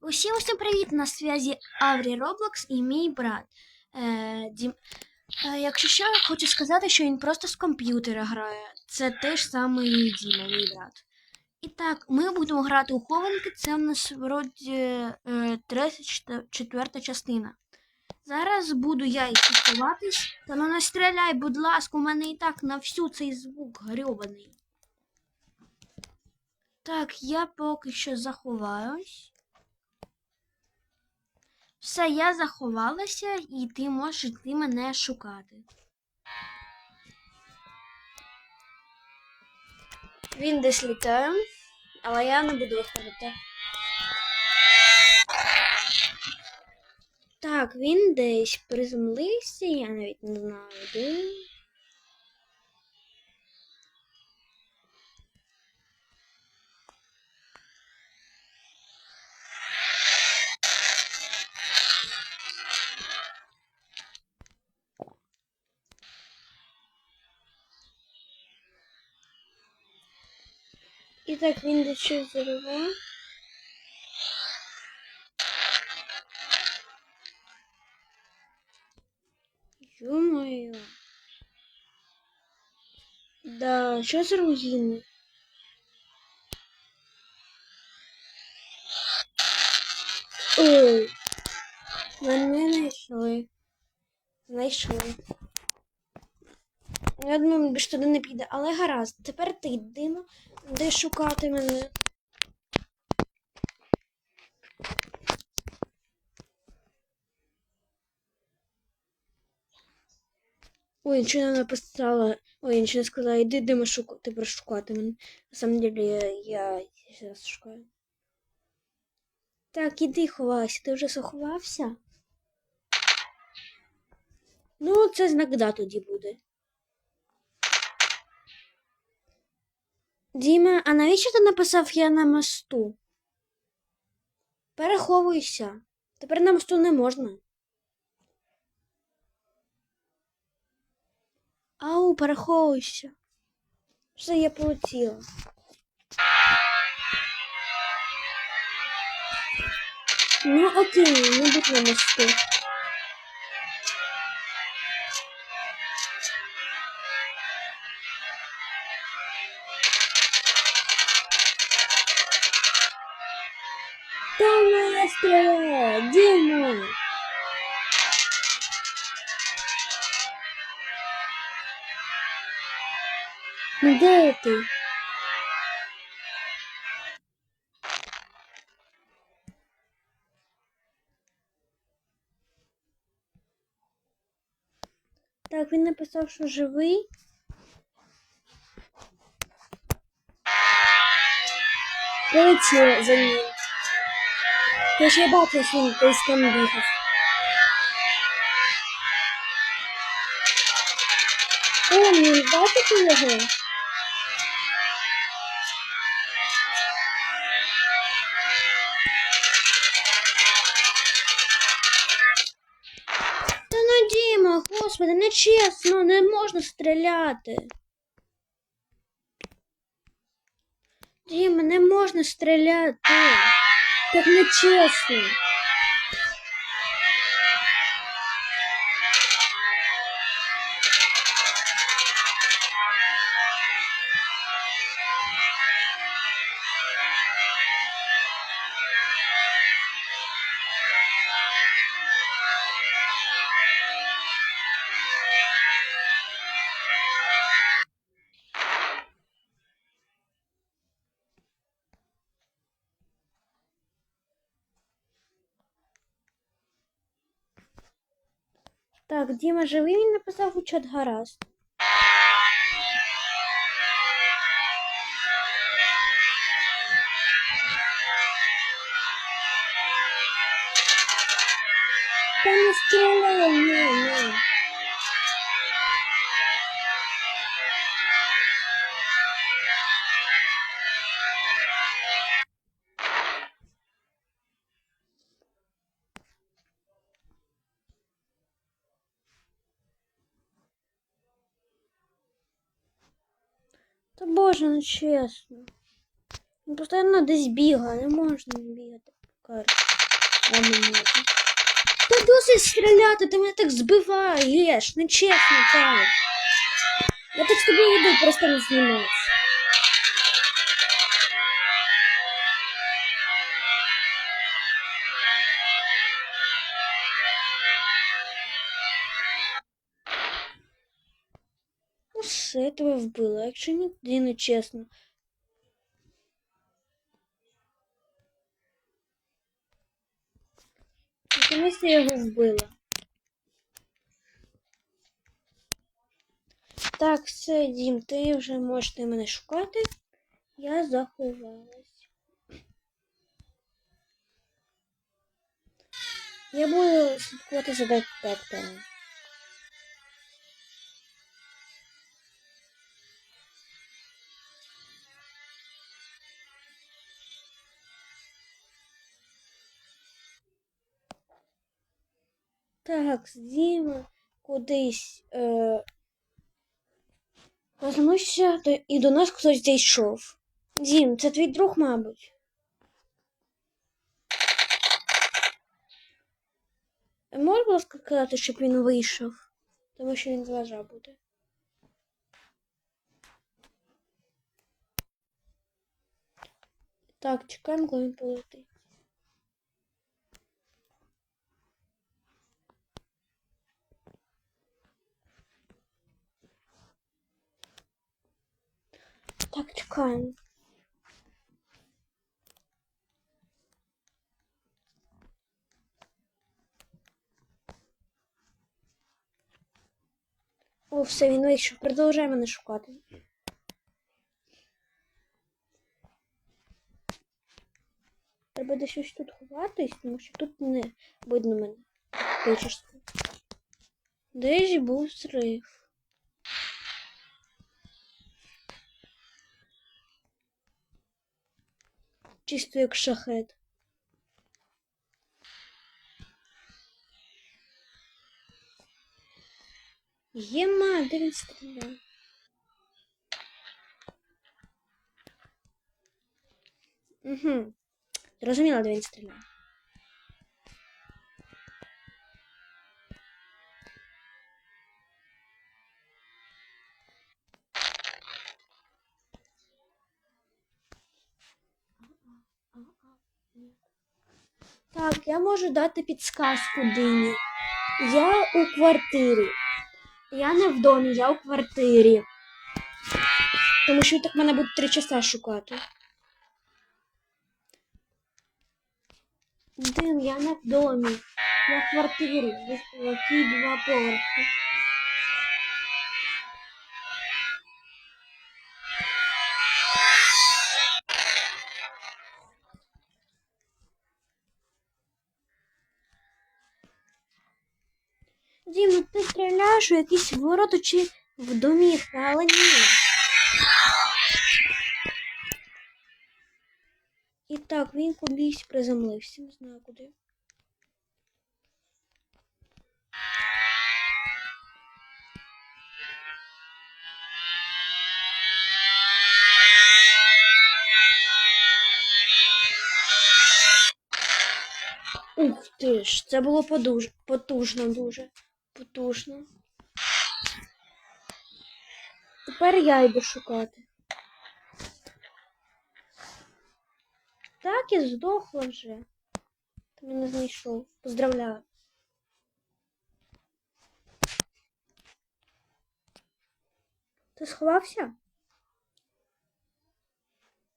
Усім усім привіт! На зв'язі Аврі Роблокс і мій брат. Е, Дім... е, якщо що, хочу сказати, що він просто з комп'ютера грає. Це теж самий Діма, мій брат. І так, ми будемо грати у хованки. Це в нас вроді е, 34 частина. Зараз буду я йти ховатись. Та ну не стріляй, будь ласка, у мене і так на всю цей звук грьобаний. Так, я поки що заховаюсь. Все, я заховалася, і ти можеш йти мене шукати. Він десь літає, але я не буду виходити. Так, він десь приземлився, я навіть не знаю де. І так він десь щось зариває. Ё-моё. Да, що за руїни? Ой, мене знайшли. Знайшли. Я думаю, більше туди не піде, але гаразд. Тепер ти йдемо, де шукати мене. Ой, нічого не написала. Ой, нічого не сказала. Іди дима шукати, тепер шукати мене. На самом деле я, я зараз шукаю. Так, іди ховайся. Ти вже заховався? Ну, це знак да тоді буде. Діма, а навіщо ти написав я на мосту? Переховуйся. Тепер на мосту не можна. Ау, переховуйся. Все, я полетіла. Ну, окей, не будь на мосту. Де ти? Так, він написав, що живий. Полетіла за ним. Я я бачив, що він десь там бігав. О, не бачите його? Нечесно, не можна стріляти. Діма, не можна стріляти. Так нечесно. Так, Діма живий, він написав у чат гаразд. Та не стріляй, ні, Та ну чесно. Він постійно десь бігає, не можна бігати. карті. А не можна. Та досить стріляти, ти мене так збиваєш, нечесно так. Я так з тобою йду, просто не знімаюся. Тебе вбила, якщо ні, тоді не чесно. Чомусь я його вбила. Так, все, Дім, ти вже можеш мене шукати. Я заховалась. Я буду слідкувати за детектором. Так, Діма кудись е, то і до нас хтось зайшов. Дім, це твій друг, мабуть. Будь ласка, сказати, щоб він вийшов? Тому що він зважав буде. Так, чекаємо, коли він полетить. Так. О, все, він вийшов. Продовжай мене шукати. Треба десь ось тут ховатись, тому що тут не видно мене. Десь був зрив. Чисто як шахет. Єма, де він стріляє? Угу. Зрозуміла, де він стріляє. Так, я можу дати підсказку Дині. Я у квартирі. Я не в домі, я у квартирі. Тому що так мене будуть три часа шукати. Дим, я не в домі. Я в квартирі, Які два поверхи. Дім, ну ти стріляєш у якісь ворота чи в домівки, але ні. І так, він кудись приземлився, не знаю куди. Ух ти ж, це було потужно дуже. Потужно. Тепер я йду шукати. Так, я здохла вже. Ти мене знайшов. Поздравляю. Ти сховався?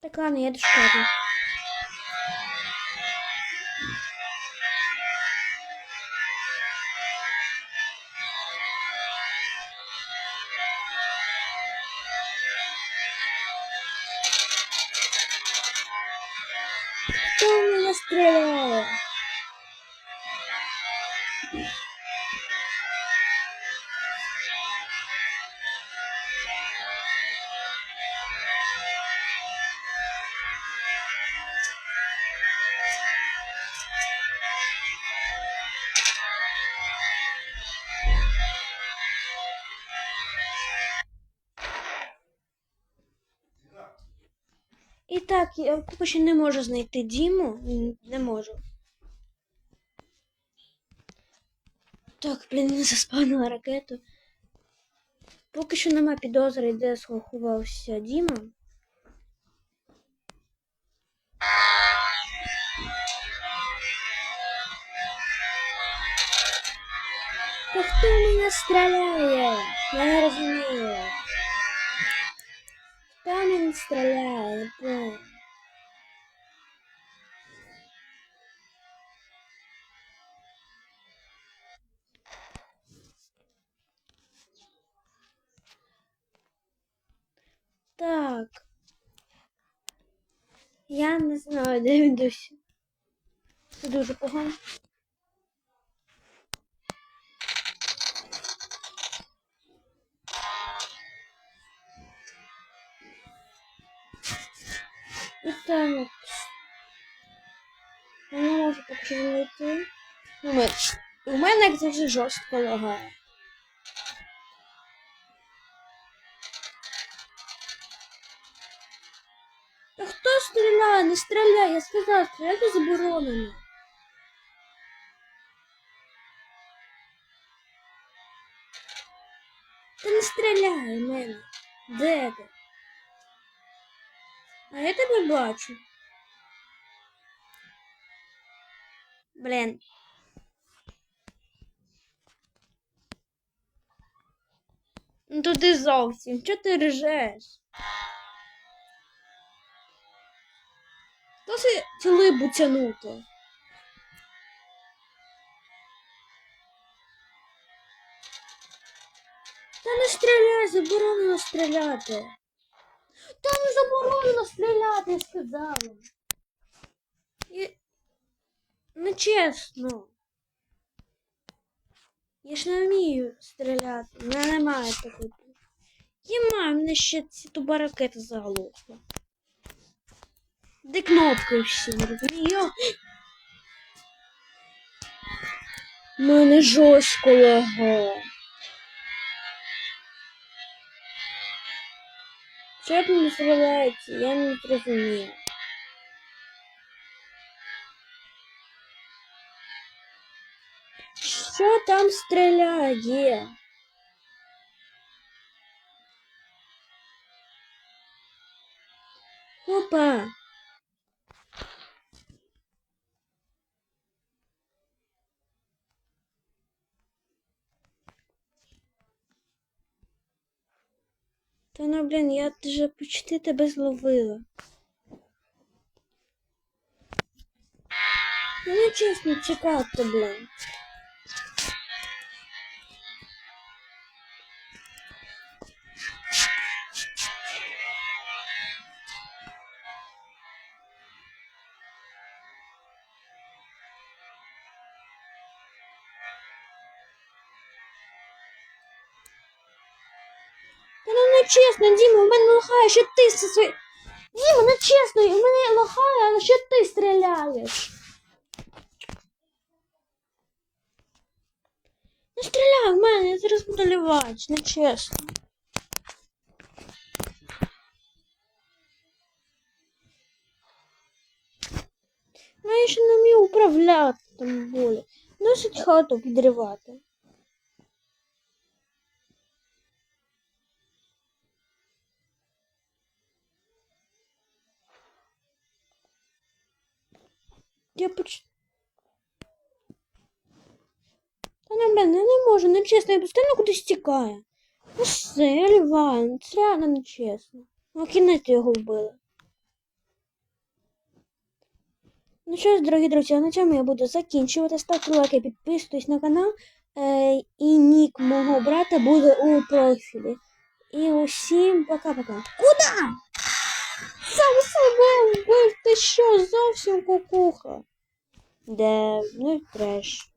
Так ладно, я йду так, я поки що не можу знайти Діму. Не можу. Так, блін, не заспавнила ракету. Поки що нема підозри, де сховався Діма. Та хто мене стріляє? Я не розумію. Хто мене стріляє? Не. Так. Я не знаю, де він досі. Це дуже погано. І так. Я не можу поки. У мене, як завжди жорстко лагає. Та хто стріляє? Не стріляй, я сказав, стріляти заборонено. Та не стріляй мене. Де ти? А я тебе бачу. Блін. Ну то ти зовсім. Чого ти ржеш? Досить цілибу тянути. Та не стріляй, заборонено стріляти. Там заборонено стріляти, я сказала. Я... Ну чесно. Я ж не вмію стріляти. У мене немає такої. Я маю, мене ще ці туба ракети заглохла. Де кнопки всі, розумію. Мене жорстко лагає. Що там стріляється? Я не зрозумію. Що там стріляє? Опа. Та ну, блін, я вже почти тебе зловила. Ну, чесно чекати, блін. Чесно, Діма, у мене лагає, що ти свої... Діма, не чесно, у мене лагає, а що ти стріляєш? Не стріляй в мене, я зараз буду лівати, не чесно. Ну, я ще не вмію управляти там болі. Досить хату підривати. Я поч... Та не, блін, я не можу, нечесно, я постійно кудись тікаю. Ну все, ну це реально нечесно. Ну, кінець його вбили. Ну що ж, дорогі друзі, на цьому я буду закінчувати. Ставте лайки, підписуйтесь на канал. Е, і нік мого брата буде у профілі. І усім пока-пока. Куда? Сам себе вбив, ти що, зовсім кукуха? Де, ну треш.